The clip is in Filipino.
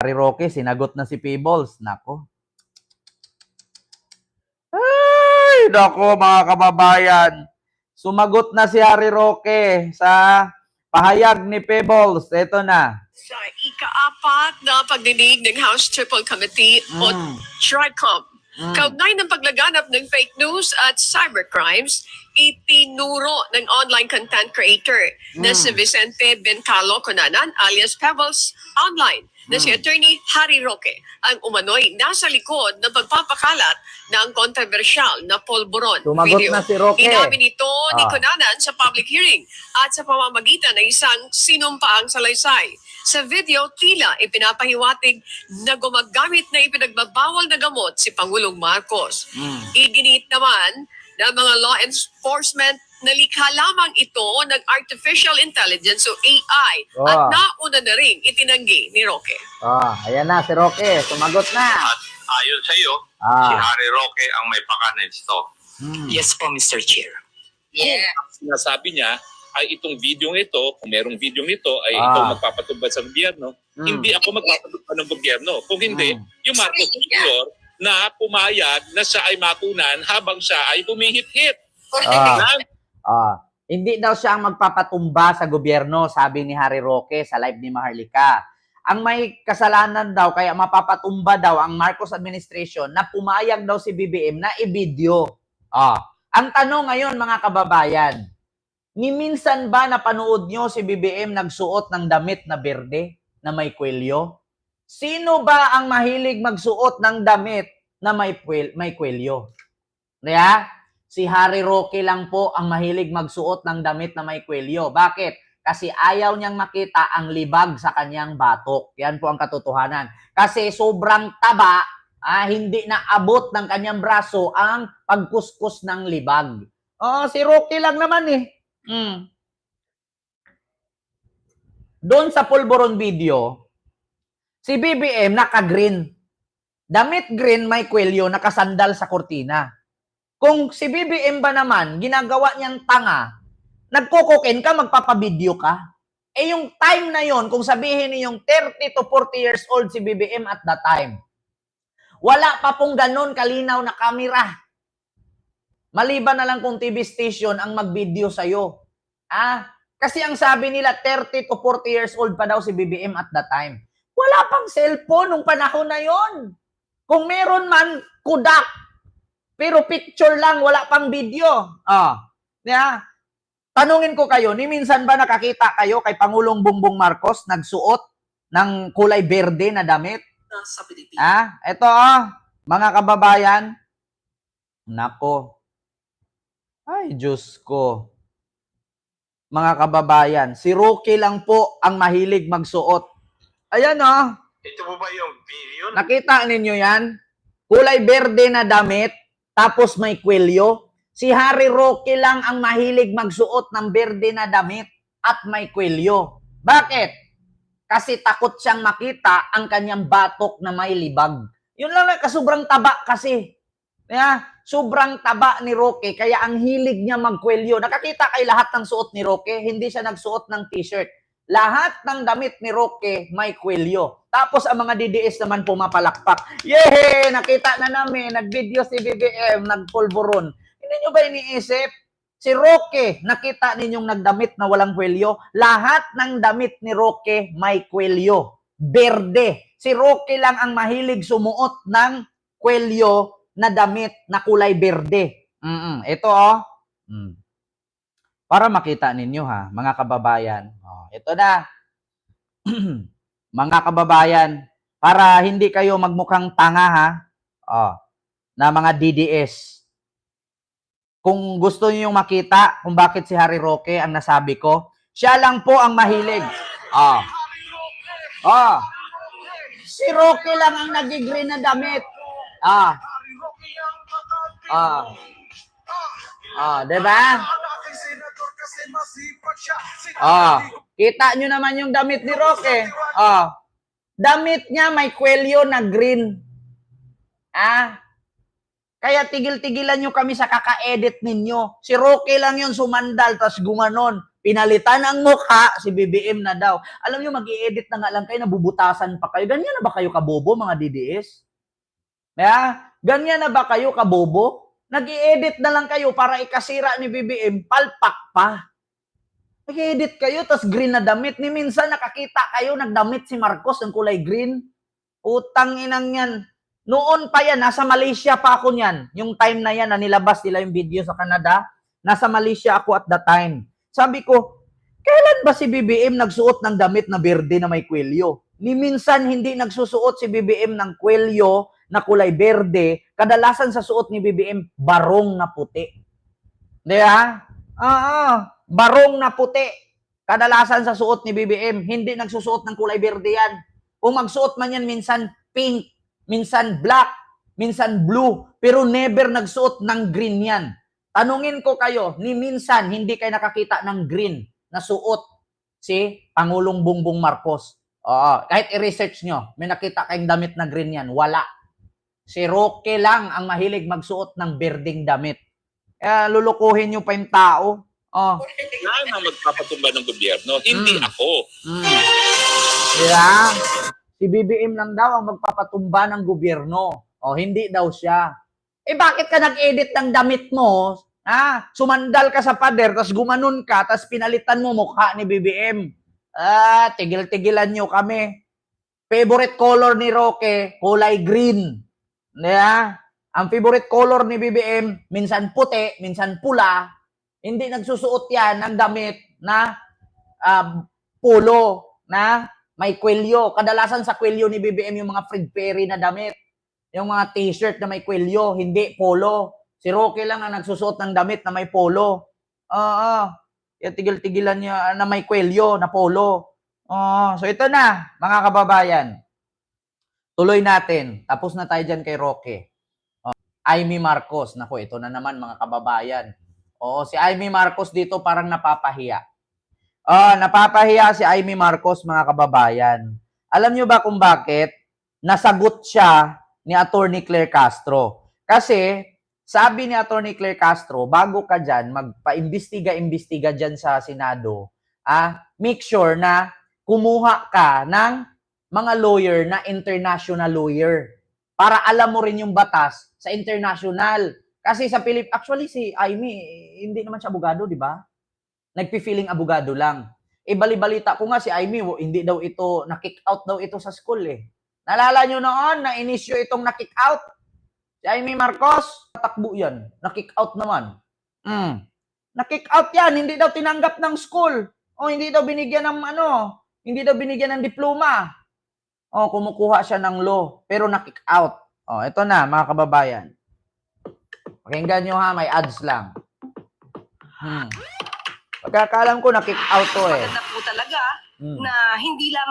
Harry Roque, sinagot na si Peebles. Nako. Ay, nako mga kababayan. Sumagot na si Harry Roque sa pahayag ni Peebles. Ito na. sa ikaapat na pagdinig ng House Triple Committee o Mm. TRICOM. Mm. Kaugnay ng paglaganap ng fake news at cybercrimes, itinuro ng online content creator na Mm. si Vicente Bencalo Conanan alias Pebbles Online na si Mm. Attorney Harry Roque ang umano'y nasa likod ng pagpapakalat ng kontrobersyal na polvoron Sumagot video. na si Roque. Inamin ito ni Ah. Conanan sa public hearing at sa pamamagitan ng isang sinumpaang salaysay. Sa video, tila ipinapahiwatig na gumagamit na ipinagbabawal na gamot si Pangulong Marcos. Mm. Iginit naman ng mga law enforcement na likha lamang ito ng artificial intelligence o AI at Ah. nauna na rin itinanggi ni Roque. Ah, ayan na si Roque. Sumagot na. At ayon sa iyo, si Ah. Harry Roque ang may pakanan nito. Mm. Yes po, Mr. Chair. Ang sinasabi niya ay itong video ito, kung merong video nito, ay Ah. ikaw magpapatubad sa gobyerno. Mm. Hindi ako magpapatubad ng gobyerno. Kung hindi, Mm. yung Marcos Jr. na pumayag na siya ay makunan habang siya ay humihit-hit. Ah. Na- Ah, hindi daw siya ang magpapatumba sa gobyerno, sabi ni Harry Roque sa live ni Maharlika. Ang may kasalanan daw, kaya mapapatumba daw ang Marcos administration na pumayag daw si BBM na i-video. Ah, ang tanong ngayon mga kababayan, ni minsan ba napanood nyo si BBM nagsuot ng damit na berde na may kwelyo? Sino ba ang mahilig magsuot ng damit na may, kwel- may kwelyo? Kaya, si Harry Roque lang po ang mahilig magsuot ng damit na may kwelyo. Bakit? Kasi ayaw niyang makita ang libag sa kanyang batok. Yan po ang katotohanan. Kasi sobrang taba, ah, hindi na abot ng kanyang braso ang pagkuskus ng libag. Oh, si Roque lang naman eh. Mm. Doon sa pulburon video, si BBM naka-green. Damit green may kwelyo nakasandal sa kortina. Kung si BBM ba naman, ginagawa niyang tanga, nagkukukin ka, magpapabideo ka. Eh yung time na yon kung sabihin niyong 30 to 40 years old si BBM at that time, wala pa pong ganun kalinaw na kamera. Maliban na lang kung TV station ang mag-video sa'yo. Ah, kasi ang sabi nila 30 to 40 years old pa daw si BBM at that time. Wala pang cellphone nung panahon na yon. Kung meron man, kudak. Pero picture lang, wala pang video. Ah, yeah. Tanungin ko kayo, ni minsan ba nakakita kayo kay Pangulong Bongbong Marcos nagsuot ng kulay berde na damit? Sa Pilipinas. Ah, ito ah, mga kababayan. Nako. Ay, Diyos ko. Mga kababayan, si Rocky lang po ang mahilig magsuot. Ayan ah, Ito mo ba yung video? Nakita ninyo yan? Kulay berde na damit, tapos may kwelyo. Si Harry Roque lang ang mahilig magsuot ng berde na damit at may kwelyo. Bakit? Kasi takot siyang makita ang kanyang batok na may libag. Yun lang, kasubrang taba kasi. Yeah, sobrang taba ni Roque, kaya ang hilig niya magkwelyo. Nakakita kay lahat ng suot ni Roque, hindi siya nagsuot ng t-shirt. Lahat ng damit ni Roque may kwelyo. Tapos ang mga DDS naman pumapalakpak. Yehey! Nakita na namin, nag-video si BBM, nagpulburon. Hindi nyo ba iniisip? Si Roque, nakita ninyong nagdamit na walang kwelyo. Lahat ng damit ni Roque may kwelyo. Berde. Si Roque lang ang mahilig sumuot ng kwelyo na damit na kulay berde. Mm Ito oh. Mm. Para makita ninyo ha, mga kababayan. Ito na. mga kababayan, para hindi kayo magmukhang tanga ha. Oh, na mga DDS. Kung gusto niyo makita kung bakit si Harry Roque ang nasabi ko, siya lang po ang mahilig. Oh. Oh. Si Roque lang ang nagigreen na damit. Ah. Ah. Ah, 'di ba? Ah, kita nyo naman yung damit ni Roque. Ah. Damit niya may kwelyo na green. Ah. Kaya tigil-tigilan nyo kami sa kaka-edit ninyo. Si Roque lang yung sumandal, tas gumanon. pinalitan ang mukha, si BBM na daw. Alam nyo, mag edit na nga lang kayo, nabubutasan pa kayo. Ganyan na ba kayo kabobo, mga DDS? Yeah? Ganyan na ba kayo kabobo? nag edit na lang kayo para ikasira ni BBM, palpak pa. Nag edit kayo, tas green na damit. Ni minsan nakakita kayo, nagdamit si Marcos ng kulay green. Utang inang yan. Noon pa yan, nasa Malaysia pa ako niyan. Yung time na yan, na nilabas nila yung video sa Canada, nasa Malaysia ako at the time. Sabi ko, kailan ba si BBM nagsuot ng damit na berde na may kwelyo? Ni minsan hindi nagsusuot si BBM ng kwelyo na kulay berde, kadalasan sa suot ni BBM, barong na puti. Di ba? Oo, barong na puti. Kadalasan sa suot ni BBM, hindi nagsusuot ng kulay berde yan. Kung magsuot man yan, minsan pink, minsan black, minsan blue, pero never nagsuot ng green yan. Tanungin ko kayo, ni minsan hindi kayo nakakita ng green na suot si Pangulong Bongbong Marcos. Oo, kahit i-research nyo, may nakita kayong damit na green yan. Wala. Si Roque lang ang mahilig magsuot ng berding damit. Kaya lulukuhin nyo pa yung tao. Oh. Na ang magpapatumba ng gobyerno, hindi Mm. ako. Mm. Yeah. Si BBM lang daw ang magpapatumba ng gobyerno. O, hindi daw siya. Eh, bakit ka nag-edit ng damit mo? Ha? Sumandal ka sa pader, tapos gumanon ka, tapos pinalitan mo mukha ni BBM. Ah, tigil-tigilan nyo kami. Favorite color ni Roque, kulay green. Yeah? Ang favorite color ni BBM, minsan puti, minsan pula. Hindi nagsusuot yan ng damit na ah, polo na may kwelyo. Kadalasan sa kwelyo ni BBM yung mga Fred Perry na damit. Yung mga t-shirt na may kwelyo, hindi polo. Si Roque lang ang nagsusuot ng damit na may polo. Oo. Yung tigil-tigilan niya na may kwelyo, na polo. Oo. So ito na, mga kababayan. Tuloy natin. Tapos na tayo dyan kay Roque. Oh. Amy Marcos. Naku, ito na naman mga kababayan. Oo, si Amy Marcos dito parang napapahiya. Oh, napapahiya si Amy Marcos mga kababayan. Alam niyo ba kung bakit? Nasagot siya ni Attorney Claire Castro. Kasi sabi ni Attorney Claire Castro, bago ka dyan, magpa-imbestiga-imbestiga dyan sa Senado, ah, make sure na kumuha ka ng mga lawyer na international lawyer para alam mo rin yung batas sa international. Kasi sa Pilip, actually si Amy, hindi naman siya abogado, di ba? Nagpi-feeling abogado lang. E bali-balita ko nga si Amy, hindi daw ito, na-kick out daw ito sa school eh. Nalala nyo noon, na inisyo itong na-kick out. Si Amy Marcos, takbo yan. Na-kick out naman. Mm. Na-kick out yan, hindi daw tinanggap ng school. O hindi daw binigyan ng ano, hindi daw binigyan ng diploma. O kumukuha siya ng law, pero na-kick out. O, ito na, mga kababayan. Pakinggan nyo ha, may ads lang. Hmm. Pagkakalam ko, na-kick out to eh. Maganda po talaga Hmm. na hindi lang